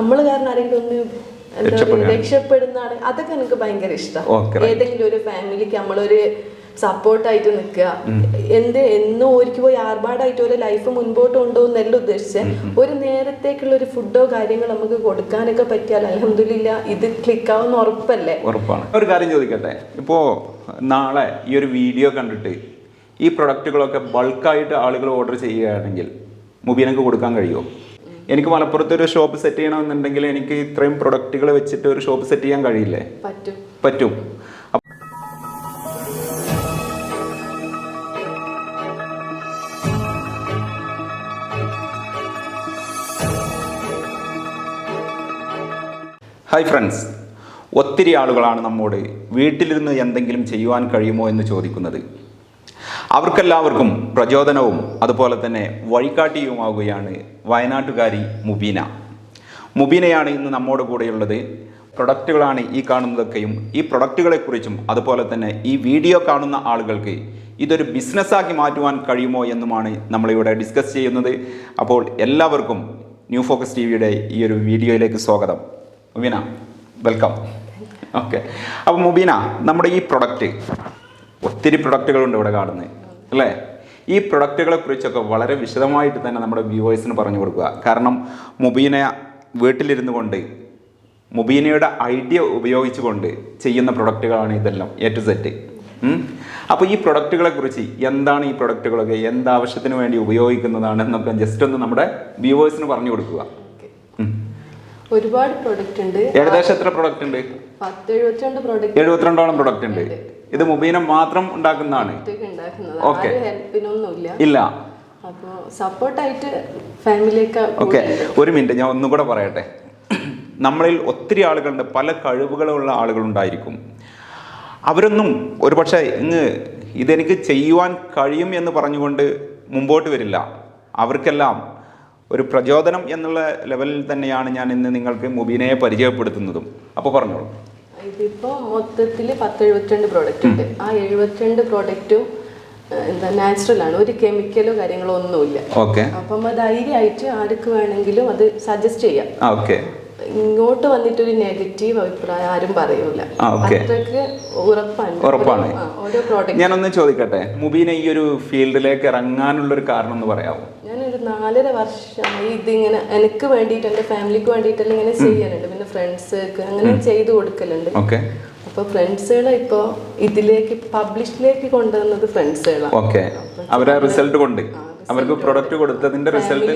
നമ്മൾ കാരണം ആരെങ്കിലും ഒന്ന് രക്ഷപ്പെടുന്ന അതൊക്കെ എനിക്ക് ഭയങ്കര ഇഷ്ടം. ഏതെങ്കിലും ഒരു ഫാമിലിക്ക് നമ്മളൊരു സപ്പോർട്ടായിട്ട് നിൽക്കുക എന്ത് എന്നും ഒരിക്കൽ പോയി ആർഭാടായിട്ട് ഒരു ലൈഫ് മുൻപോട്ട് കൊണ്ടുപോകുന്നല്ല ഉദ്ദേശിച്ചത് ഒരു നേരത്തേക്കുള്ള ഒരു ഫുഡോ കാര്യങ്ങൾ നമുക്ക് കൊടുക്കാനൊക്കെ പറ്റിയാൽ അലഹമില്ല ഇത് ക്ലിക്കാവുന്ന ഉറപ്പല്ലേ? ഉറപ്പാണ്. ഒരു കാര്യം ചോദിക്കട്ടെ? ഇപ്പോ നാളെ ഈ ഒരു വീഡിയോ കണ്ടിട്ട് ഈ പ്രൊഡക്റ്റുകളൊക്കെ ബൾക്കായിട്ട് ആളുകൾ ഓർഡർ ചെയ്യുകയാണെങ്കിൽ മുബീനക്ക് കൊടുക്കാൻ കഴിയുമോ? എനിക്ക് മലപ്പുറത്ത് ഒരു ഷോപ്പ് സെറ്റ് ചെയ്യണമെന്നുണ്ടെങ്കിൽ എനിക്ക് ഇത്രയും പ്രൊഡക്റ്റുകൾ വെച്ചിട്ട് ഒരു ഷോപ്പ് സെറ്റ് ചെയ്യാൻ കഴിയില്ലേ? പറ്റും. പറ്റും. ഹായ് ഫ്രണ്ട്സ് ഒത്തിരി ആളുകളാണ് നമ്മോട് വീട്ടിലിരുന്ന് എന്തെങ്കിലും ചെയ്യുവാൻ കഴിയുമോ എന്ന് ചോദിക്കുന്നത്. അവർക്കെല്ലാവർക്കും പ്രചോദനവും അതുപോലെ തന്നെ വഴികാട്ടിയുമാവുകയാണ് വയനാട്ടുകാരി മുബീന. മുബീനയാണ് ഇന്ന് നമ്മോട് കൂടെയുള്ളത്. പ്രൊഡക്റ്റുകളാണ് ഈ കാണുന്നതൊക്കെയും ഈ പ്രൊഡക്റ്റുകളെക്കുറിച്ചും അതുപോലെ തന്നെ ഈ വീഡിയോ കാണുന്ന ആളുകൾക്ക് ഇതൊരു ബിസിനസ്സാക്കി മാറ്റുവാൻ കഴിയുമോ എന്നുമാണ് നമ്മളിവിടെ ഡിസ്കസ് ചെയ്യുന്നത്. അപ്പോൾ എല്ലാവർക്കും ന്യൂ ഫോക്കസ് ടി വിയുടെ ഈ ഒരു വീഡിയോയിലേക്ക് സ്വാഗതം. മുബീന വെൽക്കം. ഓക്കെ. അപ്പോൾ മുബീന നമ്മുടെ ഈ പ്രൊഡക്റ്റ് ഒത്തിരി പ്രൊഡക്റ്റുകളുണ്ട് ഇവിടെ കാണുന്നത്. അല്ലേ? ഈ പ്രൊഡക്റ്റുകളെ കുറിച്ചൊക്കെ വളരെ വിശദമായിട്ട് തന്നെ നമ്മുടെ വ്യൂവേഴ്സിന് പറഞ്ഞു കൊടുക്കുക. കാരണം മുബീന വീട്ടിലിരുന്നു കൊണ്ട് മുബീനയുടെ ഐഡിയ ഉപയോഗിച്ചുകൊണ്ട് ചെയ്യുന്ന പ്രൊഡക്റ്റുകളാണ് ഇതെല്ലാം എ ടു സെറ്റ് അപ്പോൾ ഈ പ്രൊഡക്റ്റുകളെ കുറിച്ച് എന്താണ് ഈ പ്രൊഡക്റ്റുകളൊക്കെ എന്താവശ്യത്തിന് വേണ്ടി ഉപയോഗിക്കുന്നതാണ് എന്നൊക്കെ ജസ്റ്റ് ഒന്ന് നമ്മുടെ വ്യൂവേഴ്സിന് പറഞ്ഞു കൊടുക്കുക. ഒരുപാട് പ്രൊഡക്റ്റ് ഉണ്ട്. ഏകദേശം എത്ര പ്രൊഡക്റ്റ് ഉണ്ട്? എഴുപത്തിരണ്ടോളം പ്രൊഡക്റ്റ് ഉണ്ട്. ഇത് മുബീനം മാത്രം ഉണ്ടാക്കുന്നതാണ്. ഓക്കെ ഇല്ല. അപ്പോൾ സപ്പോർട്ടായിട്ട് ഫാമിലിയൊക്കെ ഓക്കെ ഒരു മിനിറ്റ് ഞാൻ ഒന്നും കൂടെ പറയട്ടെ. നമ്മളിൽ ഒത്തിരി ആളുകളുണ്ട്. പല കഴിവുകളുള്ള ആളുകളുണ്ടായിരിക്കും. അവരൊന്നും ഒരു പക്ഷേ ഇങ്ങ് ഇതെനിക്ക് ചെയ്യുവാൻ കഴിയും എന്ന് പറഞ്ഞുകൊണ്ട് മുമ്പോട്ട് വരില്ല. അവർക്കെല്ലാം ഒരു പ്രചോദനം എന്നുള്ള ലെവലിൽ തന്നെയാണ് ഞാൻ ഇന്ന് നിങ്ങൾക്ക് മുബീനയെ പരിചയപ്പെടുത്തുന്നതും. അപ്പോൾ പറഞ്ഞോളൂ. ഇതിപ്പോ മൊത്തത്തിൽ പത്ത് എഴുപത്തിരണ്ട് പ്രോഡക്റ്റ് ഉണ്ട് ആ എഴുപത്തിരണ്ട് പ്രോഡക്റ്റും എന്താ നാച്ചുറൽ ആണ്. ഒരു കെമിക്കലോ കാര്യങ്ങളോ ഒന്നുമില്ല അപ്പം ധൈര്യമായിട്ട് ആർക്ക് വേണമെങ്കിലും അത് സജസ്റ്റ് ചെയ്യാം. ഓക്കെ ഇങ്ങോട്ട് വന്നിട്ടൊരു നെഗറ്റീവ് അഭിപ്രായം ആരും പറയൂല. ഉറപ്പാണ്. ഉറപ്പാണ്. ഓരോ- പ്രോഡക്റ്റ് ഞാനൊന്ന് ചോദിക്കട്ടെ? മുബീന ഈ ഒരു ഫീൽഡിലേക്ക് ഇറങ്ങാനുള്ള ഒരു കാരണം എന്ന് പറയാമോ ഞാനൊരു നാലര വർഷമായി ഇതിങ്ങനെ എനിക്ക് വേണ്ടിയിട്ട് എന്റെ ഫാമിലിക്ക് വേണ്ടിയിട്ടെല്ലാം ഇങ്ങനെ ചെയ്യാനുണ്ട് പിന്നെ ഫ്രണ്ട്സ്ക്ക് അങ്ങനെ ചെയ്തു കൊടുക്കലുണ്ട്. ഓക്കെ. അപ്പൊ ഫ്രണ്ട്സുകളെ ഇപ്പോ ഇതിലേക്ക് പബ്ലിഷിലേക്ക് കൊണ്ടുവന്നത് ഫ്രണ്ട്സുകളാണ് ഓക്കെ. അവരെ റിസൾട്ട് കൊണ്ട്. അവർക്ക് പ്രൊഡക്റ്റ് കൊടുത്തതിന്റെ റിസൾട്ട്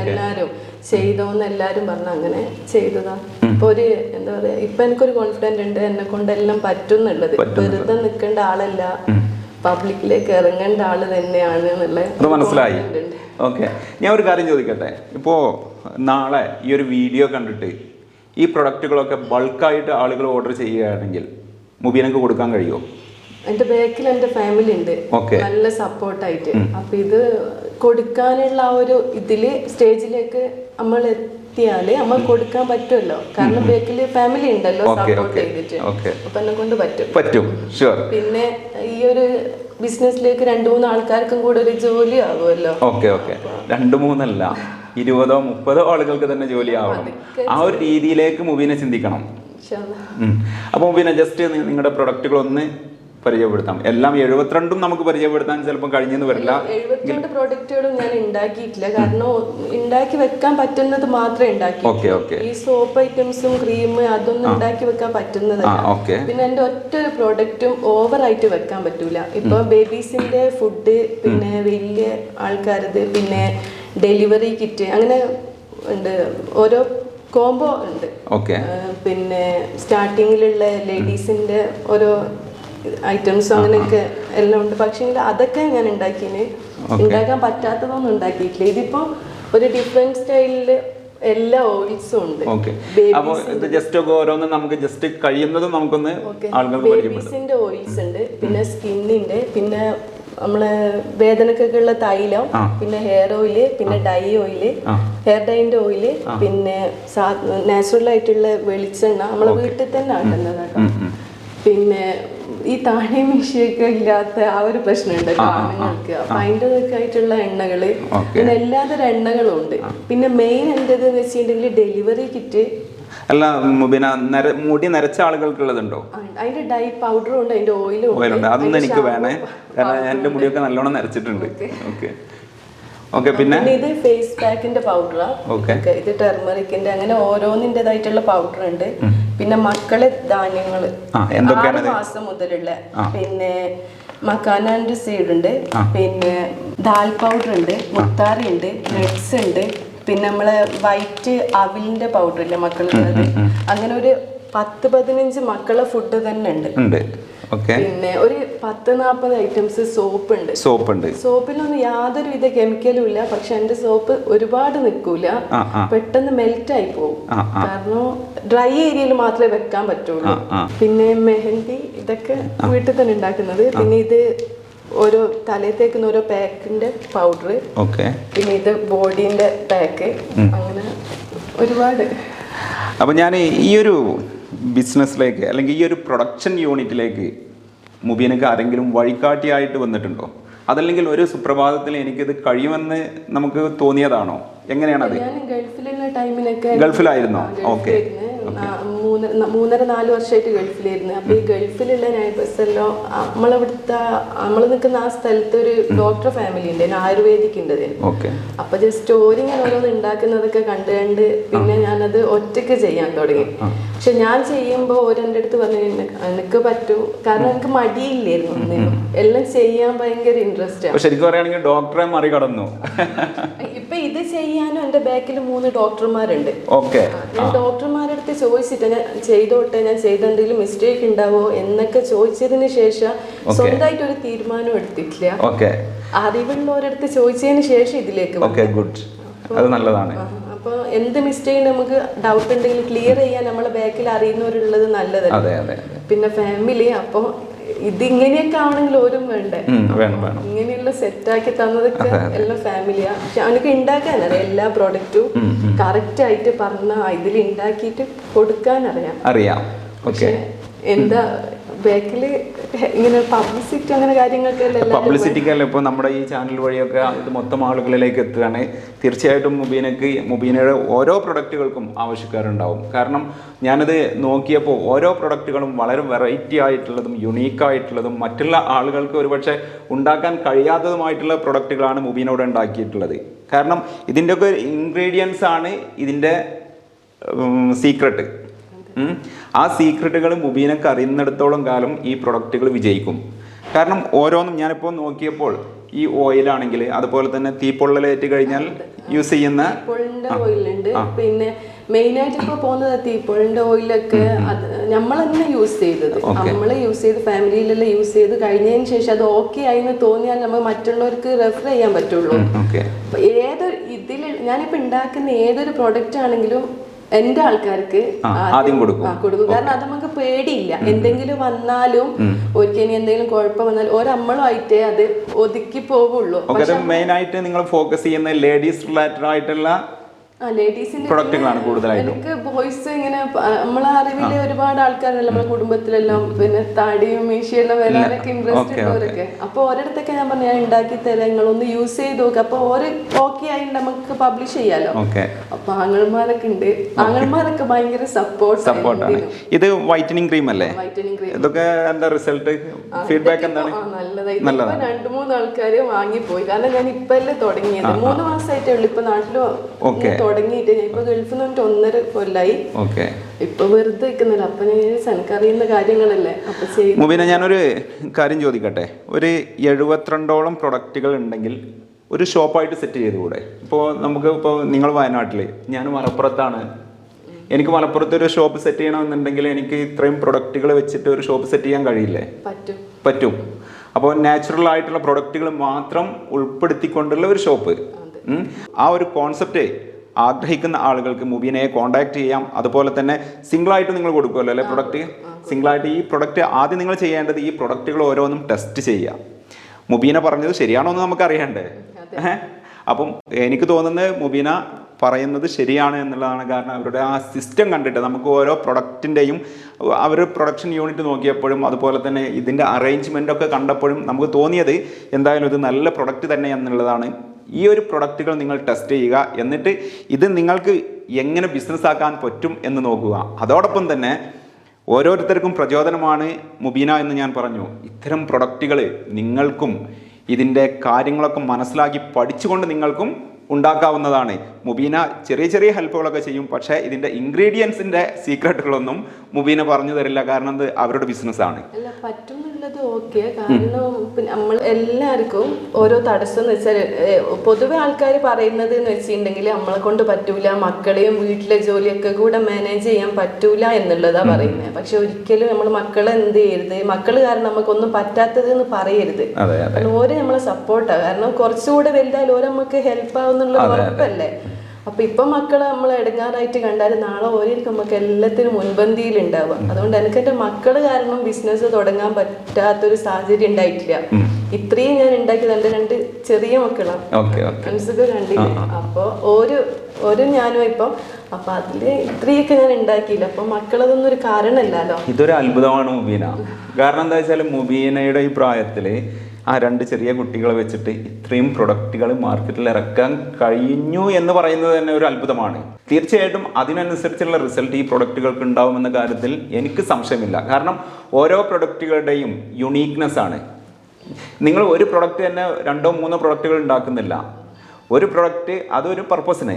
എല്ലാരും ചെയ്തോന്ന് എല്ലാരും പറഞ്ഞു അങ്ങനെ ചെയ്തതാ. ഇപ്പൊ ഒരു എന്താ പറയാ ഇപ്പൊ എനിക്കൊരു കോൺഫിഡന്റ് ഉണ്ട് എന്നെ കൊണ്ട് എല്ലാം പറ്റുന്നുള്ളത് വെറുതെ നിൽക്കേണ്ട ആളല്ല. പബ്ലിക്കിലേക്ക് ഇറങ്ങേണ്ട ആൾ തന്നെയാണ് എന്നുള്ളത് മനസ്സിലായി. ഓക്കെ. ഞാൻ ഒരു കാര്യം ചോദിക്കട്ടെ? ഇപ്പോ നാളെ ഈ ഒരു വീഡിയോ കണ്ടിട്ട് ഈ പ്രൊഡക്റ്റുകളൊക്കെ ബൾക്കായിട്ട് ആളുകൾ ഓർഡർ ചെയ്യുകയാണെങ്കിൽ മുബീനക്ക് കൊടുക്കാൻ കഴിയുമോ? എന്റെ ബാക്കിൽ എന്റെ ഫാമിലി ഉണ്ട്. നല്ല സപ്പോർട്ടായിട്ട് അപ്പൊ ഇത് കൊടുക്കാനുള്ള ആ ഒരു ഇതിൽ സ്റ്റേജിലേക്ക് നമ്മൾ എത്തിയാൽ നമ്മൾ കൊടുക്കാൻ പറ്റുമല്ലോ? കാരണം ബേക്കിൽ ഫാമിലി ഉണ്ടല്ലോ സപ്പോർട്ട് ചെയ്തിട്ട്. ഓക്കെ. അപ്പൊ എന്നെ കൊണ്ട് പറ്റും. പറ്റും ഷുവർ പിന്നെ ഈ ഒരു ബിസിനസ്സിലേക്ക് രണ്ടു മൂന്ന് ആൾക്കാർക്കും കൂടെ ഒരു ജോലി ആകുമല്ലോ ഓക്കെ ഓക്കെ. രണ്ട് മൂന്നല്ല ഇരുപതോ മുപ്പതോ ആളുകൾക്ക് തന്നെ ജോലി ആവണം. ആ ഒരു രീതിയിലേക്ക് മുബീനെ ചിന്തിക്കണം. അപ്പൊ. അപ്പോൾ മുബീന ജസ്റ്റ് നിങ്ങളുടെ പ്രൊഡക്റ്റുകൾ ഒന്ന് പരിചയപ്പെടുത്താം. എല്ലാം എഴുപത്തിരണ്ടും നമുക്ക് പരിചയപ്പെടുത്താൻ ചിലപ്പോൾ കഴിഞ്ഞെന്ന് വരില്ല. എഴുപത്തിരണ്ട് പ്രോഡക്റ്റുകളും ഞാൻ ഉണ്ടാക്കിയിട്ടില്ല കാരണം ഉണ്ടാക്കി വെക്കാൻ പറ്റുന്നത് മാത്രമേ ഉണ്ടാക്കി ഓക്കെ ഓക്കെ. ഈ സോപ്പ് ഐറ്റംസും ക്രീം അതൊന്നും ഉണ്ടാക്കി വെക്കാൻ പറ്റുന്നതല്ല. ഓക്കെ. പിന്നെ എന്റെ ഒറ്റ ഒരു പ്രോഡക്റ്റും ഓവർ ആയിട്ട് വെക്കാൻ പറ്റൂല. ഇപ്പൊ ബേബീസിന്റെ ഫുഡ് പിന്നെ വലിയ ആൾക്കാരത് പിന്നെ ഡെലിവറി കിറ്റ് അങ്ങനെ ഉണ്ട്. ഓരോ കോംബോ ഉണ്ട്. ഓക്കെ. പിന്നെ സ്റ്റാർട്ടിങ്ങിലുള്ള ലേഡീസിന്റെ ഓരോ ഐറ്റംസും അങ്ങനെയൊക്കെ എല്ലാം ഉണ്ട്. പക്ഷേ അതൊക്കെ ഞാൻ ഉണ്ടാക്കിന് ഉണ്ടാക്കാൻ പറ്റാത്തതൊന്നും ഉണ്ടാക്കിയിട്ടില്ല. ഇതിപ്പോ ഒരു ഡിഫറെന്റ് സ്റ്റൈലിൽ എല്ലാ ഓയിൽസും ഉണ്ട്. അപ്പോൾ ഇത് ജസ്റ്റ് ഒക്കെ ഓരോന്ന് നമുക്ക് ജസ്റ്റ് കഴിയുന്നതും നമുക്കൊന്ന് ആളുകൾക്ക് ബേബീസിന്റെ ഓയിൽസ് ഉണ്ട്. പിന്നെ സ്കിന്നിന്റെ പിന്നെ നമ്മൾ വേദനക്കൊക്കെ ഉള്ള തൈലം പിന്നെ ഹെയർ ഓയിൽ പിന്നെ ഡൈ ഓയിൽ. ഹെയർ ഡൈന്റെ ഓയിൽ പിന്നെ നാച്ചുറൽ ആയിട്ടുള്ള വെളിച്ചെണ്ണ നമ്മളെ വീട്ടിൽ തന്നെ ആട്ടുന്നതാണ്. പിന്നെ ഈ താണി മീശയൊക്കെ ഇല്ലാത്ത ആ ഒരു പ്രശ്നമുണ്ട് ആണുങ്ങൾക്ക് അപ്പൊ അതിന്റെ ആയിട്ടുള്ള എണ്ണകൾ. പിന്നെ എല്ലാതരം എണ്ണകളും ഉണ്ട് പിന്നെ മെയിൻ എന്തെന്ന് വെച്ചിട്ടുണ്ടെങ്കിൽ ഡെലിവറി കിറ്റ് അല്ല പിന്നെ നര മുടി നരച്ച ആളുകൾക്കുള്ളതുണ്ടോ? അതിന്റെ ഡൈ പൗഡറും ഉണ്ട് അതിന്റെ ഓയിലും ഓയിലുണ്ട് അതൊന്നും എനിക്ക് വേണേ. കാരണം എന്റെ മുടിയൊക്കെ നല്ലോണം നരച്ചിട്ടുണ്ട്. ഓക്കെ. ഓക്കെ. പിന്നെ പിന്നെ? ഇത് ഫേസ് പാക്കിന്റെ പൗഡറാ ഓക്കെ. ഇത് ടെർമറിക്കിന്റെ അങ്ങനെ ഓരോന്നിന്റെതായിട്ടുള്ള പൗഡർ ഉണ്ട്. പിന്നെ മക്കളെ ധാന്യങ്ങൾ. ആ, ആറ് മാസം മുതലുള്ള പിന്നെ മക്കാനാന്റെ സീഡ് ഉണ്ട് പിന്നെ ദാൽ പൗഡർ ഉണ്ട് മുത്താറി ഉണ്ട് നട്ട്സ് ഉണ്ട് പിന്നെ നമ്മളെ വൈറ്റ് അവിലിന്റെ പൗഡർ ഇല്ല മക്കളുള്ളത് അങ്ങനെ ഒരു പത്ത് പതിനഞ്ച് മക്കളെ ഫുഡ് തന്നെ ഉണ്ട്. പിന്നെ ഒരു പത്ത് നാൽപ്പത് ഐറ്റംസ് സോപ്പ് ഉണ്ട് സോപ്പ് ഉണ്ട് സോപ്പിലൊന്നും യാതൊരു വിധ കെമിക്കലും ഇല്ല. പക്ഷെ എന്റെ സോപ്പ് ഒരുപാട് നിൽക്കൂല. പെട്ടെന്ന് മെൽറ്റ് ആയി പോകും കാരണം ഡ്രൈ ഏരിയയിൽ മാത്രമേ വെക്കാൻ പറ്റുള്ളൂ. പിന്നെ മെഹന്തി ഇതൊക്കെ വീട്ടിൽ തന്നെ ഉണ്ടാക്കുന്നത്. പിന്നെ ഇത് ഓരോ തലയിൽ തേക്കുന്ന ഓരോ പാക്കിന്റെ പൗഡർ ഓക്കെ പിന്നെ ഇത് ബോഡീന്റെ പാക്ക്. അങ്ങനെ ഒരുപാട്. അപ്പൊ ഞാൻ ഈ ഒരു ബിസിനസ്സിലേക്ക് അല്ലെങ്കിൽ ഈ ഒരു പ്രൊഡക്ഷൻ യൂണിറ്റിലേക്ക് മുബീനക്ക് ആരെങ്കിലും വഴികാട്ടിയായിട്ട് വന്നിട്ടുണ്ടോ? അതല്ലെങ്കിൽ ഒരു സുപ്രഭാതത്തിൽ എനിക്കിത് കഴിയുമെന്ന് നമുക്ക് തോന്നിയതാണോ? എങ്ങനെയാണ് അത്? ഗൾഫിലുള്ള ടൈമിനൊക്കെ ഗൾഫിലായിരുന്നോ? ഓക്കെ. മൂന്നര നാല് വർഷമായിട്ട് ഗൾഫിലായിരുന്നു. അപ്പൊ ഈ ഗൾഫിലുള്ള നൈബേഴ്സ് നമ്മളവിടുത്തെ നമ്മൾ നിൽക്കുന്ന ആ സ്ഥലത്ത് ഒരു ഡോക്ടർ ഫാമിലി ഉണ്ട്. ആയുർവേദിക് ഉണ്ട് അപ്പൊ ജസ്റ്റ് ഓരിങ്ങനെ ഓരോന്ന് ഉണ്ടാക്കുന്നതൊക്കെ കണ്ട് കണ്ട് പിന്നെ ഞാനത് ഒറ്റയ്ക്ക് ചെയ്യാൻ തുടങ്ങി. പക്ഷെ ഞാൻ ചെയ്യുമ്പോൾ ഓരെന്റെ അടുത്ത് പറഞ്ഞു "എന്നെ- എനിക്ക് പറ്റൂ. കാരണം എനിക്ക് മടിയില്ലായിരുന്നു ഒന്നിനും എല്ലാം ചെയ്യാൻ ഭയങ്കര ഇൻട്രസ്റ്റ് ആണ് അപ്പോൾ ശരിക്കും പറയുകയാണെങ്കിൽ ഡോക്ടറെ മറികടന്നു. ഇപ്പൊ ഇത് ചെയ്യാനും എന്റെ ബാക്കിൽ മൂന്ന് ഡോക്ടർമാരുണ്ട് ഓക്കെ ഞാൻ ഡോക്ടർമാരുടെ അടുത്ത് ചോദിച്ചിട്ട് ഞാൻ ചെയ്തോട്ടെ ഞാൻ ചെയ്തെന്തെങ്കിലും മിസ്റ്റേക്ക് ഉണ്ടാവോ എന്നൊക്കെ ചോദിച്ചതിന് ശേഷം സ്വന്തമായിട്ട് ഒരു തീരുമാനം എടുത്തിട്ടില്ല. അറിവുള്ളവരടുത്ത് ചോദിച്ചതിന് ശേഷം ഇതിലേക്ക് ഗുഡ് അത് നല്ലതാണ്. അപ്പൊ എന്ത് മിസ്റ്റേക്ക് നമുക്ക് ഡൗട്ട് ഉണ്ടെങ്കിൽ ക്ലിയർ ചെയ്യാൻ നമ്മളെ ബാക്കിൽ അറിയുന്നവരുള്ളത് നല്ലതല്ലേ? പിന്നെ ഫാമിലി അപ്പോൾ ഇത് ഇങ്ങനെയൊക്കെ ആവണമെങ്കിൽ ഓരും വേണ്ടേ? ഇങ്ങനെയുള്ള സെറ്റ് ആക്കി ഇങ്ങനെയുള്ള സെറ്റാക്കി തന്നതൊക്കെ എല്ലാം ഫാമിലിയാ പക്ഷെ അവനക്ക് ഉണ്ടാക്കാനറിയാം എല്ലാ പ്രോഡക്റ്റും കറക്റ്റ് ആയിട്ട് പറഞ്ഞ ഇതിൽ ഉണ്ടാക്കിയിട്ട് കൊടുക്കാനറിയാം അറിയാം. പക്ഷെ എന്താ ബാക്കിൽ ഇങ്ങനെ പബ്ലിസിറ്റി അങ്ങനെ എല്ലാവരും പബ്ലിസിറ്റിക്കല്ല ഇപ്പോൾ നമ്മുടെ ഈ ചാനൽ വഴിയൊക്കെ ഇത് മൊത്തം ആളുകളിലേക്ക് എത്തുകയാണ്. തീർച്ചയായിട്ടും മുബീനക്ക് മുബീനയുടെ ഓരോ പ്രൊഡക്റ്റുകൾക്കും ആവശ്യക്കാരുണ്ടാവും. കാരണം ഞാനത് നോക്കിയപ്പോൾ ഓരോ പ്രൊഡക്റ്റുകളും വളരെ വെറൈറ്റി ആയിട്ടുള്ളതും യുണീക്ക് ആയിട്ടുള്ളതും മറ്റുള്ള ആളുകൾക്ക് ഒരുപക്ഷെ ഉണ്ടാക്കാൻ കഴിയാത്തതുമായിട്ടുള്ള പ്രൊഡക്റ്റുകളാണ് മുബീനോട് ഉണ്ടാക്കിയിട്ടുള്ളത്. കാരണം ഇതിന്റെയൊക്കെ ഇൻഗ്രീഡിയൻസ് ആണ് ഇതിന്റെ സീക്രട്ട്. ആ സീക്രട്ടുകൾ മുബീനക്ക് അറിയുന്നിടത്തോളം കാലം ഈ പ്രൊഡക്റ്റുകൾ വിജയിക്കും. കാരണം ഓരോന്നും ഞാനിപ്പോൾ നോക്കിയപ്പോൾ ഈ ഓയിലാണെങ്കിൽ അതുപോലെ തന്നെ തീപ്പൊള്ളലേറ്റ് കഴിഞ്ഞാൽ യൂസ് ചെയ്യുന്ന ഓയിലുണ്ട് പിന്നെ മെയിൻ ആയിട്ട് ഇപ്പൊ പോകുന്നത് തീപ്പൊഴിന്റെ ഓയിലൊക്കെ അത് നമ്മൾ തന്നെ യൂസ് ചെയ്തത്. നമ്മൾ യൂസ് ചെയ്ത് ഫാമിലിയിലെല്ലാം യൂസ് ചെയ്ത് കഴിഞ്ഞതിന് ശേഷം അത് ഓക്കെ ആയി എന്ന് തോന്നിയാൽ നമ്മൾ മറ്റുള്ളവർക്ക് റെഫർ ചെയ്യാൻ പറ്റുള്ളൂ. ഏതൊരു ഇതിൽ ഞാനിപ്പോ ഉണ്ടാക്കുന്ന ഏതൊരു പ്രോഡക്റ്റ് ആണെങ്കിലും എന്റെ ആൾക്കാർക്ക് ആദ്യം കൊടുക്കും. കൊടുക്കും. കാരണം അത് നമുക്ക് പേടിയില്ല എന്തെങ്കിലും വന്നാലും ഒരിക്കൽ ഇനി എന്തെങ്കിലും കുഴപ്പം വന്നാലും ഒരമ്മളുമായിട്ടേ അത് ഒതുക്കി പോവുള്ളൂ. മെയിൻ ആയിട്ട് നിങ്ങൾ ഫോക്കസ് ചെയ്യുന്ന ലേഡീസ് റിലേറ്റഡ് ആയിട്ടുള്ള പ്രൊഡക്റ്റുകളാണ് കൂടുതലായിട്ടും. എനിക്ക് ബോയ്സ് ഇങ്ങനെ നമ്മളെ അറിവിൽ ഒരുപാട് ആൾക്കാരുണ്ട്. നമ്മളെ കുടുംബത്തിലെല്ലാം പിന്നെ താടിയും മീശയെല്ലാം വരാനൊക്കെ ഇൻട്രസ്റ്റ് ഉള്ളവരൊക്കെ. അപ്പൊ ഓരോരുത്തൊക്കെ ഞാൻ പറഞ്ഞു ഞാൻ ഉണ്ടാക്കി തരാം നിങ്ങളൊന്ന് യൂസ് ചെയ്ത് നോക്കുക അപ്പൊ ഓര് ഓക്കെ ആയി നമുക്ക് പബ്ലിഷ് ചെയ്യാലോ? ഓക്കെ. അപ്പൊ ആങ്ങൾമാരൊക്കെ ഉണ്ട്. ആങ്ങൾമാരൊക്കെ ഭയങ്കര സപ്പോർട്ട് സപ്പോർട്ടാണ് ഇത് വൈറ്റനിങ് ക്രീം അല്ലേ? വൈറ്റനിങ് ക്രീം ഇതൊക്കെ എന്താ റിസൾട്ട് ഫീഡ്ബാക്ക് എന്താണ്? നല്ലതായി. രണ്ടു മൂന്ന് ആൾക്കാര് വാങ്ങിപ്പോയി. കാരണം ഞാൻ ഇപ്പല്ലേ തുടങ്ങിയത്. മൂന്ന് മാസമായിട്ടേ ഉള്ളൂ ഇപ്പൊ നാട്ടിൽ Okay. തുടങ്ങിയിട്ട് ഞാൻ ഇപ്പൊ ഗൾഫിൽ നിന്നിട്ട് ഒന്നര കൊല്ലായി. ഓക്കെ. ഇപ്പൊ വെറുതെ നിൽക്കുന്നില്ല. അപ്പൊ ഞാൻ എനിക്കറിയുന്ന കാര്യങ്ങളല്ലേ? അപ്പൊ മുബീന ഞാനൊരു കാര്യം ചോദിക്കട്ടെ? ഒരു എഴുപത്തിരണ്ടോളം പ്രൊഡക്റ്റുകൾ ഉണ്ടെങ്കിൽ ഒരു ഷോപ്പായിട്ട് സെറ്റ് ചെയ്തുകൂടെ? ഇപ്പോൾ നമുക്ക് ഇപ്പോൾ നിങ്ങൾ വയനാട്ടിൽ ഞാൻ മലപ്പുറത്താണ്. എനിക്ക് മലപ്പുറത്ത് ഒരു ഷോപ്പ് സെറ്റ് ചെയ്യണമെന്നുണ്ടെങ്കിൽ എനിക്ക് ഇത്രയും പ്രൊഡക്റ്റുകൾ വെച്ചിട്ട് ഒരു ഷോപ്പ് സെറ്റ് ചെയ്യാൻ കഴിയില്ലേ? പറ്റും. പറ്റും. അപ്പോൾ നാച്ചുറൽ ആയിട്ടുള്ള പ്രൊഡക്റ്റുകൾ മാത്രം ഉൾപ്പെടുത്തിക്കൊണ്ടുള്ള ഒരു ഷോപ്പ്. ആ ഒരു കോൺസെപ്റ്റ് ആഗ്രഹിക്കുന്ന ആളുകൾക്ക് മുബീനയെ കോൺടാക്ട് ചെയ്യാം. അതുപോലെ തന്നെ സിംഗിളായിട്ട് നിങ്ങൾ കൊടുക്കുമല്ലോ അല്ലേ പ്രൊഡക്റ്റ് സിംഗിളായിട്ട് ഈ പ്രൊഡക്റ്റ് ആദ്യം നിങ്ങൾ ചെയ്യേണ്ടത് ഈ പ്രൊഡക്റ്റുകൾ ഓരോന്നും ടെസ്റ്റ് ചെയ്യുക. മുബീന പറഞ്ഞത് ശരിയാണോ എന്ന് നമുക്ക് അറിയണ്ടേ? ഏഹ്? അപ്പം എനിക്ക് തോന്നുന്നത് മുബീന പറയുന്നത് ശരിയാണ് എന്നുള്ളതാണ് കാരണം അവരുടെ ആ സിസ്റ്റം കണ്ടിട്ട് നമുക്ക് ഓരോ പ്രൊഡക്റ്റിന്റെയും അവർ പ്രൊഡക്ഷൻ യൂണിറ്റ് നോക്കിയപ്പോഴും അതുപോലെ തന്നെ ഇതിന്റെ അറേഞ്ച്മെന്റ് ഒക്കെ കണ്ടപ്പോഴും നമുക്ക് തോന്നിയത് എന്തായാലും ഇത് നല്ല പ്രൊഡക്റ്റ് തന്നെ എന്നുള്ളതാണ്. ഈ ഒരു പ്രൊഡക്റ്റുകൾ നിങ്ങൾ ടെസ്റ്റ് ചെയ്യുക എന്നിട്ട് ഇത് നിങ്ങൾക്ക് എങ്ങനെ ബിസിനസ് ആക്കാൻ പറ്റും എന്ന് നോക്കുക. അതോടൊപ്പം തന്നെ ഓരോരുത്തർക്കും പ്രചോദനമാണ് മുബീന എന്ന് ഞാൻ പറഞ്ഞു. ഇത്തരം പ്രൊഡക്റ്റുകൾ നിങ്ങൾക്കും ഇതിന്റെ കാര്യങ്ങളൊക്കെ മനസ്സിലാക്കി പഠിച്ചുകൊണ്ട് നിങ്ങൾക്കും ഉണ്ടാക്കാവുന്നതാണ്. മുബീന ചെറിയ ചെറിയ ഹെൽപ്പുകളൊക്കെ ചെയ്യും. പക്ഷേ ഇതിന്റെ ഇൻഗ്രീഡിയൻസിന്റെ സീക്രട്ടുകളൊന്നും മുബീന പറഞ്ഞു തരില്ല. കാരണം അത് അവരുടെ ബിസിനസ്സാണ്. അല്ല പറ്റുന്നുള്ളത് ഓക്കെ. കാരണം നമ്മൾ എല്ലാവർക്കും ഓരോ തടസ്സം എന്ന് വെച്ചാൽ പൊതുവെ ആൾക്കാർ പറയുന്നത് എന്ന് വെച്ചിട്ടുണ്ടെങ്കിൽ നമ്മളെ കൊണ്ട് പറ്റൂല മക്കളെയും വീട്ടിലെ ജോലിയൊക്കെ കൂടെ മാനേജ് ചെയ്യാൻ പറ്റൂല എന്നുള്ളതാ പറയുന്നത്. പക്ഷെ ഒരിക്കലും നമ്മൾ മക്കളെ എന്ത് ചെയ്യരുത്? മക്കൾ കാരണം നമുക്കൊന്നും പറ്റാത്തത് എന്ന് പറയരുത്. ഓര് നമ്മളെ സപ്പോർട്ടാണ് കാരണം കുറച്ചുകൂടെ വലുതായാലും ഓരോ നമുക്ക് ഹെൽപ്പ് ആവുന്നുള്ള ഉറപ്പല്ലേ? അപ്പൊ ഇപ്പൊ മക്കൾ നമ്മൾ എടുങ്ങാറായിട്ട് കണ്ടാൽ നാളെ ഓരോരിക്കും നമുക്ക് എല്ലാത്തിനും മുൻപന്തിയിൽ ഉണ്ടാവുക അതുകൊണ്ട് എനിക്ക് എന്റെ മക്കൾ കാരണം ബിസിനസ് തുടങ്ങാൻ പറ്റാത്തൊരു സാഹചര്യം ഉണ്ടായിട്ടില്ല. ഇത്രയും ഞാൻ ഉണ്ടാക്കിയത് എന്റെ രണ്ട് ചെറിയ മക്കളാണ്. ഫ്രണ്ട്സൊക്കെ കണ്ടില്ല? അപ്പൊ ഒരു ഒരു ഞാനും ഇപ്പം. അപ്പൊ അതിൽ ഇത്രയൊക്കെ ഞാൻ ഉണ്ടാക്കിയില്ല. അപ്പൊ മക്കളതൊന്നും ഒരു കാരണമല്ലല്ലോ. ഇതൊരു അത്ഭുതമാണ് മുബീന. കാരണം എന്താ വെച്ചാൽ മുബീനയുടെ ഈ പ്രായത്തിൽ ആ രണ്ട് ചെറിയ കുട്ടികളെ വെച്ചിട്ട് ഇത്രയും പ്രൊഡക്റ്റുകൾ മാർക്കറ്റിൽ ഇറക്കാൻ കഴിഞ്ഞു എന്ന് പറയുന്നത് തന്നെ ഒരു അത്ഭുതമാണ്. തീർച്ചയായിട്ടും അതിനനുസരിച്ചുള്ള റിസൾട്ട് ഈ പ്രൊഡക്റ്റുകൾക്ക് ഉണ്ടാവുമെന്ന കാര്യത്തിൽ എനിക്ക് സംശയമില്ല. കാരണം ഓരോ പ്രൊഡക്റ്റുകളുടെയും യുണീക്നെസ് ആണ്. നിങ്ങൾ ഒരു പ്രൊഡക്റ്റ് തന്നെ രണ്ടോ മൂന്നോ പ്രൊഡക്റ്റുകൾ ഉണ്ടാക്കുന്നില്ല. ഒരു പ്രൊഡക്റ്റ് അതൊരു പർപ്പസിന്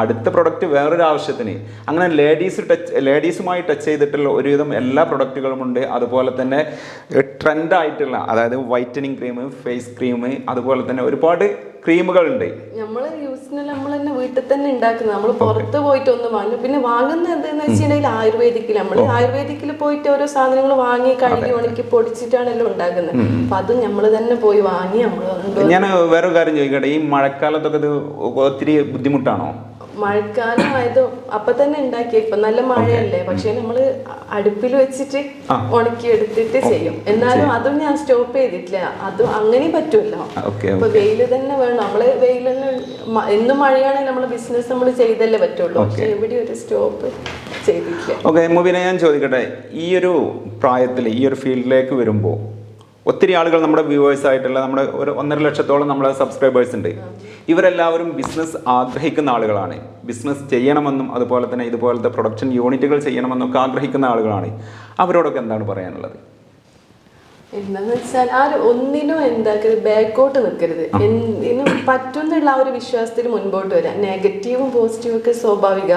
അടുത്ത പ്രൊഡക്റ്റ് വേറൊരു ആവശ്യത്തിന്. അങ്ങനെ ലേഡീസ് ടച്ച് ലേഡീസുമായി ടച്ച് ചെയ്തിട്ടുള്ള ഒരുവിധം എല്ലാ പ്രൊഡക്റ്റുകളുമുണ്ട് അതുപോലെ തന്നെ ട്രെൻഡായിട്ടുള്ള അതായത് വൈറ്റനിങ് ക്രീം ഫേസ് ക്രീം അതുപോലെ തന്നെ ഒരുപാട് ക്രീമുകളുണ്ട് നമ്മൾ യൂസിന് നമ്മൾ തന്നെ വീട്ടിൽ തന്നെ ഉണ്ടാക്കുന്നത്. നമ്മൾ പുറത്ത് പോയിട്ട് ഒന്ന് വാങ്ങും. പിന്നെ വാങ്ങുന്നത് എന്താണെന്ന് വെച്ചിട്ടുണ്ടെങ്കിൽ ആയുർവേദിക്കിൽ നമ്മൾ ആയുർവേദിക്കിൽ പോയിട്ട് ഓരോ സാധനങ്ങൾ വാങ്ങി കഴുകി ഉണക്കി പൊടിച്ചിട്ടാണല്ലോ ഉണ്ടാക്കുന്നത്. അപ്പൊ അത് നമ്മൾ തന്നെ പോയി വാങ്ങി നമ്മൾ ഞാൻ വേറൊരു കാര്യം ചോദിക്കട്ടെ? ഈ മഴക്കാലത്തൊക്കെ ഇത് ഒത്തിരി ബുദ്ധിമുട്ടാണോ? മഴക്കാലം ആയത് അപ്പൊ തന്നെ ഉണ്ടാക്കിയ. ഇപ്പൊ നല്ല മഴയല്ലേ. പക്ഷെ നമ്മൾ അടുപ്പിൽ വെച്ചിട്ട് ഉണക്കി എടുത്തിട്ട് ചെയ്യും. എന്നാലും അതും ഞാൻ സ്റ്റോപ്പ് ചെയ്തിട്ടില്ല. അതും അങ്ങനെ പറ്റുമല്ലോ അപ്പൊ വെയിൽ തന്നെ വേണം. നമ്മൾ വെയിലെല്ലാം എന്നും മഴയാണെങ്കിൽ നമ്മൾ ബിസിനസ് നമ്മൾ ചെയ്തല്ലേ പറ്റുള്ളൂ. പക്ഷെ എവിടെ ഒരു സ്റ്റോപ്പ് ചെയ്തിട്ടില്ല. ഓക്കെ മുബിനെ ഞാൻ ചോദിക്കട്ടെ? ഈ ഒരു പ്രായത്തിൽ ഈ ഒരു ഫീൽഡിലേക്ക് വരുമ്പോൾ ഒത്തിരി ആളുകൾ നമ്മുടെ വ്യൂവേഴ്സ് ആയിട്ടുള്ള നമ്മുടെ ഒരു ഒന്നര ലക്ഷത്തോളം നമ്മുടെ സബ്സ്ക്രൈബേഴ്സ് ഉണ്ട്. ഇവരെല്ലാവരും ബിസിനസ് ആഗ്രഹിക്കുന്ന ആളുകളാണ്. ബിസിനസ് ചെയ്യണമെന്നും അതുപോലെ തന്നെ ഇതുപോലത്തെ പ്രൊഡക്ഷൻ യൂണിറ്റുകൾ ചെയ്യണമെന്നൊക്കെ ആഗ്രഹിക്കുന്ന ആളുകളാണ്. അവരോടൊക്കെ എന്താണ് പറയാനുള്ളത്? എന്താന്ന് വെച്ചാൽ ആ ഒരു ഒന്നിനും എന്താക്കരുത് ബാക്കോട്ട് നിൽക്കരുത് എന്തിനും പറ്റുന്നുള്ള ആ ഒരു വിശ്വാസത്തിൽ മുൻപോട്ട് വരാം. നെഗറ്റീവും പോസിറ്റീവും ഒക്കെ സ്വാഭാവിക.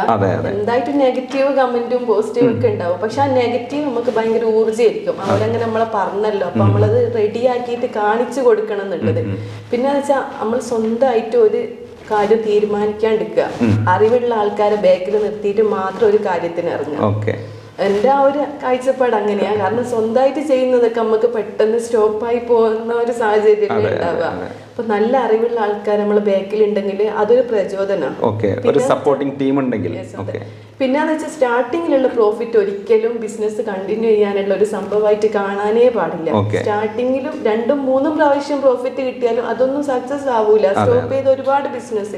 എന്തായിട്ടും നെഗറ്റീവ് കമന്റും പോസിറ്റീവും ഒക്കെ ഉണ്ടാവും. പക്ഷെ ആ നെഗറ്റീവ് നമുക്ക് ഭയങ്കര ഊർജമായിരിക്കും. അവരങ്ങനെ നമ്മളെ പറഞ്ഞല്ലോ. അപ്പൊ നമ്മളത് റെഡി ആക്കിയിട്ട് കാണിച്ചു കൊടുക്കണം എന്നുള്ളത്. പിന്നെ വെച്ചാൽ നമ്മൾ സ്വന്തമായിട്ട് ഒരു കാര്യം തീരുമാനിക്കാണ്ടിരിക്കുക. അറിവുള്ള ആൾക്കാരെ ബാക്കിൽ നിർത്തിയിട്ട് മാത്രം ഒരു കാര്യത്തിന് ഇറങ്ങുക. എന്റെ ആ ഒരു കാഴ്ചപ്പാട് അങ്ങനെയാ. കാരണം സ്വന്തമായിട്ട് ചെയ്യുന്നതൊക്കെ നമുക്ക് പെട്ടെന്ന് സ്റ്റോപ്പായി പോകുന്ന ഒരു സാഹചര്യം ഉണ്ടാവുക. അപ്പൊ നല്ല അറിവുള്ള ആൾക്കാർ നമ്മൾ ബാക്കിൽ ഉണ്ടെങ്കിൽ അതൊരു പ്രചോദനം. ഒരു സപ്പോർട്ടിംഗ് ടീം ഉണ്ടെങ്കിൽ. പിന്നെ വെച്ചാൽ സ്റ്റാർട്ടിങ്ങിലുള്ള പ്രോഫിറ്റ് ഒരിക്കലും ബിസിനസ് കണ്ടിന്യൂ ചെയ്യാനുള്ള ഒരു സംഭവമായിട്ട് കാണാനേ പാടില്ല. സ്റ്റാർട്ടിങ്ങിലും രണ്ടും മൂന്നും പ്രാവശ്യം പ്രോഫിറ്റ് കിട്ടിയാലും അതൊന്നും സക്സസ് ആവൂല. സ്റ്റോപ്പ് ചെയ്ത ഒരുപാട് ബിസിനസ്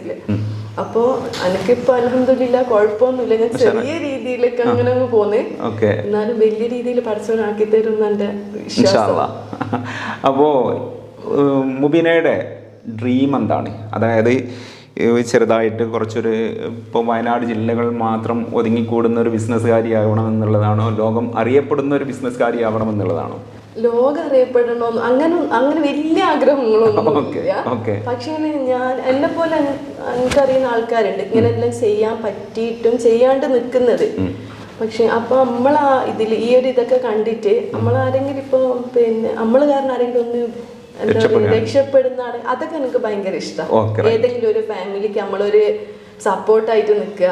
അപ്പോ എനിക്കിപ്പോ അലഹമില്ല കുഴപ്പമൊന്നുമില്ല. ഞാൻ ചെറിയ രീതിയിലൊക്കെ അങ്ങനെ അങ്ങ് പോന്നേ. ഓക്കെ. എന്നാലും വലിയ രീതിയിൽ പഠിച്ചവനാക്കി തരും എന്റെ അപ്പോ മുബിനയുടെ മുബീനയുടെ ഡ്രീം എന്താണ്? അതായത് ചെറുതായിട്ട് കുറച്ചൊരു ഇപ്പോൾ വയനാട് ജില്ലകൾ മാത്രം ഒതുങ്ങിക്കൂടുന്ന ഒരു ബിസിനസ്സുകാരിയാവണം എന്നുള്ളതാണോ ലോകം അറിയപ്പെടുന്ന ഒരു ബിസിനസ്സുകാരിയാവണം എന്നുള്ളതാണോ ലോകം അറിയപ്പെടണമെന്ന് അങ്ങനെ അങ്ങനെ വലിയ ആഗ്രഹങ്ങളൊന്നും ഇല്ല പക്ഷേ ഞാൻ എന്നെ പോലെ എനിക്കറിയുന്ന ആൾക്കാരുണ്ട്. ഇങ്ങനെ എല്ലാം ചെയ്യാൻ പറ്റിയിട്ടും ചെയ്യാണ്ട് നിൽക്കുന്നത്. പക്ഷെ അപ്പൊ നമ്മളാ ഇതിൽ ഈ ഒരു ഇതൊക്കെ കണ്ടിട്ട് നമ്മളാരെങ്കിലും ഇപ്പൊ പിന്നെ നമ്മൾ കാരണം ആരെങ്കിലും ഒന്ന് എന്താ പറയുക രക്ഷപ്പെടുന്ന അതൊക്കെ എനിക്ക് ഭയങ്കര ഇഷ്ടം. ഏതെങ്കിലും ഒരു ഫാമിലിക്ക് നമ്മളൊരു സപ്പോർട്ടായിട്ട് നിൽക്കുക.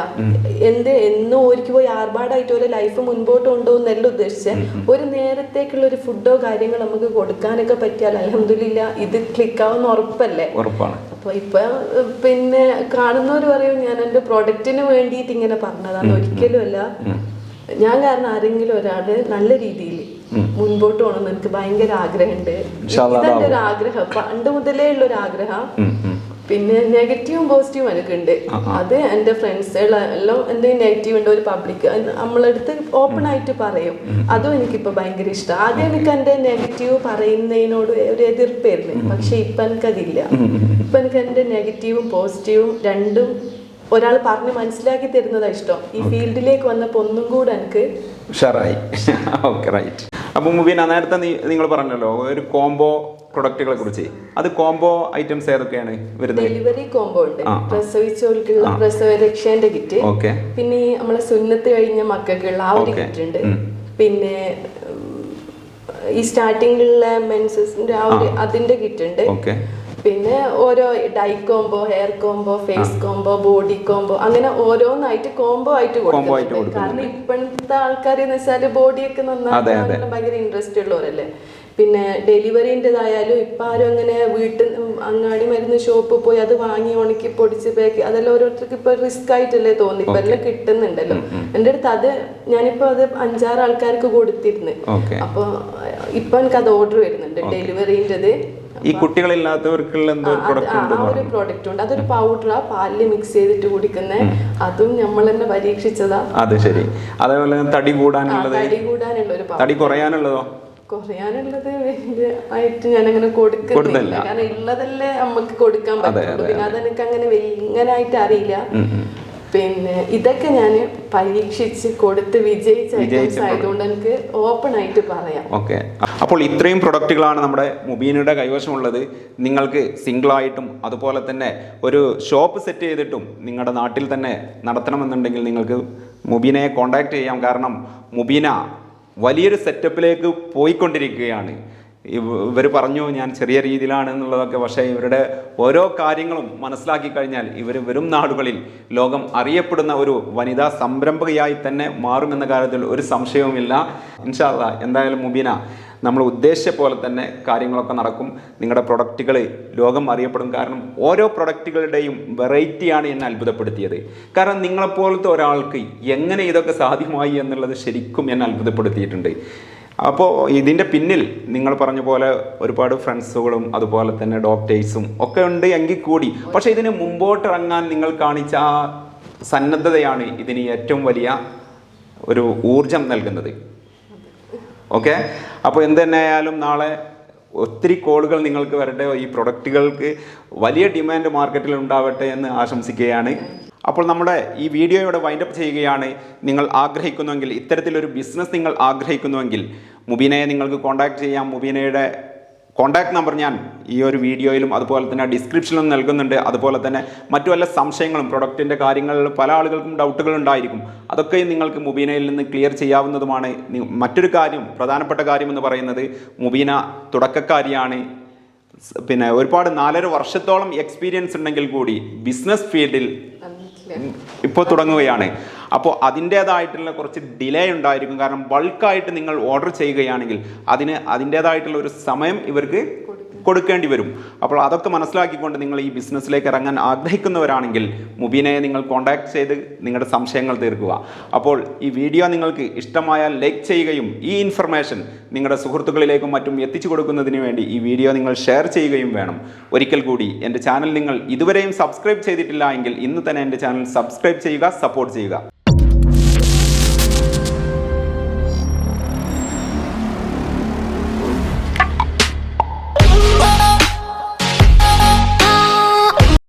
എന്ത് എന്നും ഒരിക്കൽ പോയി ആർഭാടായിട്ട് ഒരു ലൈഫ് മുൻപോട്ട് കൊണ്ടുപോകുന്നല്ല ഉദ്ദേശിച്ചത് ഒരു നേരത്തേക്കുള്ള ഒരു ഫുഡോ കാര്യങ്ങളോ നമുക്ക് കൊടുക്കാനൊക്കെ പറ്റിയാൽ അലഹമില്ല ഇത് ക്ലിക്കാവുന്ന ഉറപ്പല്ലേ? ഉറപ്പാണ്. അപ്പൊ ഇപ്പൊ പിന്നെ കാണുന്നവർ പറയും ഞാൻ എന്റെ പ്രൊഡക്റ്റിന് വേണ്ടിയിട്ട് ഇങ്ങനെ പറഞ്ഞതാണ്. ഒരിക്കലും അല്ല. ഞാൻ കാരണം ആരെങ്കിലും ഒരാൾ നല്ല രീതിയിൽ മുൻപോട്ട് പോകണം എനിക്ക് ഭയങ്കര ആഗ്രഹമുണ്ട്. ഇതെന്റെ ഒരു ആഗ്രഹം പണ്ട് മുതലേ ഉള്ള ഒരു ആഗ്രഹം. പിന്നെ നെഗറ്റീവും പോസിറ്റീവും എനിക്കുണ്ട് അത് എന്റെ ഫ്രണ്ട്സ് എല്ലാം എന്തെങ്കിലും നെഗറ്റീവ് ഉണ്ട് ഒരു പബ്ലിക് നമ്മളെടുത്ത് ഓപ്പൺ ആയിട്ട് പറയും. അതും എനിക്കിപ്പോൾ ഭയങ്കര ഇഷ്ടം. ആദ്യം എനിക്ക് എന്റെ നെഗറ്റീവ് പറയുന്നതിനോട് ഒരു എതിർപ്പായിരുന്നു പക്ഷെ ഇപ്പം എനിക്കതില്ല. ഇപ്പം എനിക്ക് എന്റെ നെഗറ്റീവും പോസിറ്റീവും രണ്ടും ഒരാൾ പറഞ്ഞ് മനസ്സിലാക്കി തരുന്നതാണ് ഇഷ്ടം. ഈ ഫീൽഡിലേക്ക് വന്നപ്പോൾ ഒന്നും കൂടെ എനിക്ക് ഉഷാറായി. ഓക്കെ റൈറ്റ് അപ്പോൾ മുബീന നേരത്തെ നിങ്ങൾ പറഞ്ഞല്ലോ ഒരു കോംബോ പ്രൊഡക്റ്റുകളെ കുറിച്ച്. അത് കോംബോ ഐറ്റംസ് ഏതൊക്കെയാണ് വരുന്നത്? ഡെലിവറി കോംബോ ഉണ്ട്. പ്രസവിച്ചവർക്കുള്ള പ്രസവ പ്രസവരക്ഷേന്റെ കിറ്റ് ഓക്കെ പിന്നെ നമ്മളെ സുന്നത്ത് കഴിഞ്ഞ മക്കൾക്കുള്ള ആ ഒരു. കിറ്റ് ഉണ്ട്. പിന്നെ ഈ സ്റ്റാർട്ടിങ്ങിലുള്ള മെൻസസിന്റെ ആ ഒരു അതിന്റെ കിറ്റ് ഉണ്ട്. ഓക്കെ പിന്നെ ഓരോ dye combo hair combo face combo body combo അങ്ങനെ ഓരോന്നായിട്ട് കോംബോ ആയിട്ട് കൊടുക്കും കൊടുക്കുന്നുണ്ട്. കാരണം ഇപ്പോഴത്തെ ആൾക്കാർ എന്ന് വെച്ചാൽ ബോഡിയൊക്കെ നന്നായിട്ട് ഭയങ്കര ഇൻട്രസ്റ്റ് ഉള്ളവരല്ലേ? പിന്നെ ഡെലിവറിന്റെതായാലും ഇപ്പം ആരും അങ്ങനെ വീട്ടിൽ അങ്ങാടി മരുന്ന് ഷോപ്പ് പോയി അത് വാങ്ങി ഉണക്കി പൊടിച്ച് പാക്ക് അതെല്ലാം ഓരോരുത്തർക്ക് ഇപ്പൊ റിസ്ക് ആയിട്ടല്ലേ തോന്നി. ഇപ്പൊ എല്ലാം കിട്ടുന്നുണ്ടല്ലോ. എന്റെ അടുത്ത് അത് ഞാനിപ്പോ അത് അഞ്ചാറ് ആൾക്കാർക്ക് കൊടുത്തിരുന്നു. അപ്പോൾ അപ്പൊ ഇപ്പൊ എനിക്ക് അത് ഓർഡർ വരുന്നുണ്ട് ഡെലിവറിന്റെത്. ഈ കുട്ടികളില്ലാത്തവർക്കുള്ള എന്തോ ഒരു പ്രൊഡക്റ്റ് ഉണ്ട്. അതൊരു പൗഡറാ പാലിൽ മിക്സ് ചെയ്തിട്ട് കുടിക്കുന്ന. അതും നമ്മൾ തന്നെ പരീക്ഷിച്ചതാ. അതെ ശരി. അതേപോലെ തടി കൂടാനുള്ളത്? തടി കൂടാനുള്ള ഒരു തടി കുറയാനുള്ളതോ? കുറയാനുള്ളത് വലിയ ആയിട്ട് ഞാൻ അങ്ങനെ കൊടുക്കുന്നില്ല. കാരണം ഉള്ളതല്ലേ നമുക്ക് കൊടുക്കാൻ പറ്റുള്ളൂ പിന്നെ അതെനിക്ക് അങ്ങനെ വലിയനായിട്ട് അറിയില്ല. പിന്നെ ഇതൊക്കെ ഞാൻ പരീക്ഷിച്ച് കൊടുത്ത് വിജയിച്ച ഐറ്റംസ് ആയതുകൊണ്ട് എനിക്ക് ഓപ്പൺ ആയിട്ട് പറയാം. ഓക്കെ. അപ്പോൾ ഇത്രയും പ്രൊഡക്റ്റുകളാണ് നമ്മുടെ മുബീനയുടെ കൈവശമുള്ളത്. നിങ്ങൾക്ക് സിംഗിളായിട്ടും അതുപോലെ തന്നെ ഒരു ഷോപ്പ് സെറ്റ് ചെയ്തിട്ടും നിങ്ങളുടെ നാട്ടിൽ തന്നെ നടത്തണമെന്നുണ്ടെങ്കിൽ നിങ്ങൾക്ക് മുബീനയെ കോണ്ടാക്ട് ചെയ്യാം. കാരണം മുബീന വലിയൊരു സെറ്റപ്പിലേക്ക് പോയിക്കൊണ്ടിരിക്കുകയാണ്. ഇവർ പറഞ്ഞു ഞാൻ ചെറിയ രീതിയിലാണ് എന്നുള്ളതൊക്കെ പക്ഷേ ഇവരുടെ ഓരോ കാര്യങ്ങളും മനസ്സിലാക്കി കഴിഞ്ഞാൽ ഇവർ വരും നാടുകളിൽ ലോകം അറിയപ്പെടുന്ന ഒരു വനിതാ സംരംഭകയായി തന്നെ മാറുമെന്ന കാര്യത്തിൽ ഒരു സംശയവുമില്ല. ഇൻഷാല്ല എന്തായാലും മുബീന നമ്മൾ ഉദ്ദേശിച്ച പോലെ തന്നെ കാര്യങ്ങളൊക്കെ നടക്കും. നിങ്ങളുടെ പ്രൊഡക്റ്റുകൾ ലോകം അറിയപ്പെടും. കാരണം ഓരോ പ്രൊഡക്റ്റുകളുടെയും വെറൈറ്റിയാണ് എന്നെ അത്ഭുതപ്പെടുത്തിയത്. കാരണം നിങ്ങളെപ്പോലത്തെ ഒരാൾക്ക് എങ്ങനെ ഇതൊക്കെ സാധ്യമായി എന്നുള്ളത് ശരിക്കും എന്നെ അത്ഭുതപ്പെടുത്തിയിട്ടുണ്ട്. അപ്പോൾ ഇതിന്റെ പിന്നിൽ നിങ്ങൾ പറഞ്ഞ പോലെ ഒരുപാട് ഫ്രണ്ട്സുകളും അതുപോലെ തന്നെ ഡോക്ടേഴ്സും ഒക്കെ ഉണ്ട് എങ്കിൽ കൂടി. പക്ഷേ ഇതിന് മുമ്പോട്ട് ഇറങ്ങാൻ നിങ്ങൾ കാണിച്ച ആ സന്നദ്ധതയാണ് ഇതിന് ഏറ്റവും വലിയ ഒരു ഊർജം നൽകുന്നത്. ഓക്കെ? അപ്പോൾ എന്ത് നാളെ ഒത്തിരി കോളുകൾ നിങ്ങൾക്ക് വരട്ടെ. ഈ പ്രൊഡക്റ്റുകൾക്ക് വലിയ ഡിമാൻഡ് മാർക്കറ്റിൽ ഉണ്ടാവട്ടെ എന്ന് ആശംസിക്കുകയാണ്. അപ്പോൾ നമ്മുടെ ഈ വീഡിയോ ഇവിടെ വൈൻഡപ്പ് ചെയ്യുകയാണ്. നിങ്ങൾ ആഗ്രഹിക്കുന്നുവെങ്കിൽ ഇത്തരത്തിലൊരു ബിസിനസ് നിങ്ങൾ ആഗ്രഹിക്കുന്നുവെങ്കിൽ മുബീനയെ നിങ്ങൾക്ക് കോൺടാക്ട് ചെയ്യാം. മുബീനയുടെ കോൺടാക്ട് നമ്പർ ഞാൻ ഈ ഒരു വീഡിയോയിലും അതുപോലെ തന്നെ ഡിസ്ക്രിപ്ഷനിലും നൽകുന്നുണ്ട്. അതുപോലെ തന്നെ മറ്റു വല്ല സംശയങ്ങളും പ്രൊഡക്റ്റിന്റെ കാര്യങ്ങളിൽ പല ആളുകൾക്കും ഡൗട്ടുകൾ ഉണ്ടായിരിക്കും. അതൊക്കെ നിങ്ങൾക്ക് മുബീനയിൽ നിന്ന് ക്ലിയർ ചെയ്യാവുന്നതുമാണ്. മറ്റൊരു കാര്യം പ്രധാനപ്പെട്ട കാര്യം എന്ന് പറയുന്നത് മുബീന തുടക്കക്കാരിയാണ്. പിന്നെ ഒരുപാട് നാലര വർഷത്തോളം എക്സ്പീരിയൻസ് ഉണ്ടെങ്കിൽ കൂടി ബിസിനസ് ഫീൽഡിൽ ഇപ്പോൾ തുടങ്ങുകയാണ്. അപ്പോൾ അതിന്റേതായിട്ടുള്ള കുറച്ച് ഡിലേ ഉണ്ടായിരിക്കും. കാരണം ബൾക്കായിട്ട് നിങ്ങൾ ഓർഡർ ചെയ്യുകയാണെങ്കിൽ അതിന് അതിന്റേതായിട്ടുള്ള ഒരു സമയം ഇവർക്ക് കൊടുക്കേണ്ടി വരും. അപ്പോൾ അതൊക്കെ മനസ്സിലാക്കിക്കൊണ്ട് നിങ്ങൾ ഈ ബിസിനസ്സിലേക്ക് ഇറങ്ങാൻ ആഗ്രഹിക്കുന്നവരാണെങ്കിൽ മുബീനയെ നിങ്ങൾ കോൺടാക്ട് ചെയ്ത് നിങ്ങളുടെ സംശയങ്ങൾ തീർക്കുക. അപ്പോൾ ഈ വീഡിയോ നിങ്ങൾക്ക് ഇഷ്ടമായാൽ ലൈക്ക് ചെയ്യുകയും ഈ ഇൻഫർമേഷൻ നിങ്ങളുടെ സുഹൃത്തുക്കളിലേക്കും മറ്റും എത്തിച്ചു കൊടുക്കുന്നതിന് വേണ്ടി ഈ വീഡിയോ നിങ്ങൾ ഷെയർ ചെയ്യുകയും വേണം. ഒരിക്കൽ കൂടി എന്റെ ചാനൽ നിങ്ങൾ ഇതുവരെയും സബ്സ്ക്രൈബ് ചെയ്തിട്ടില്ല എങ്കിൽ ഇന്ന് തന്നെ എന്റെ ചാനൽ സബ്സ്ക്രൈബ് ചെയ്യുക സപ്പോർട്ട് ചെയ്യുക.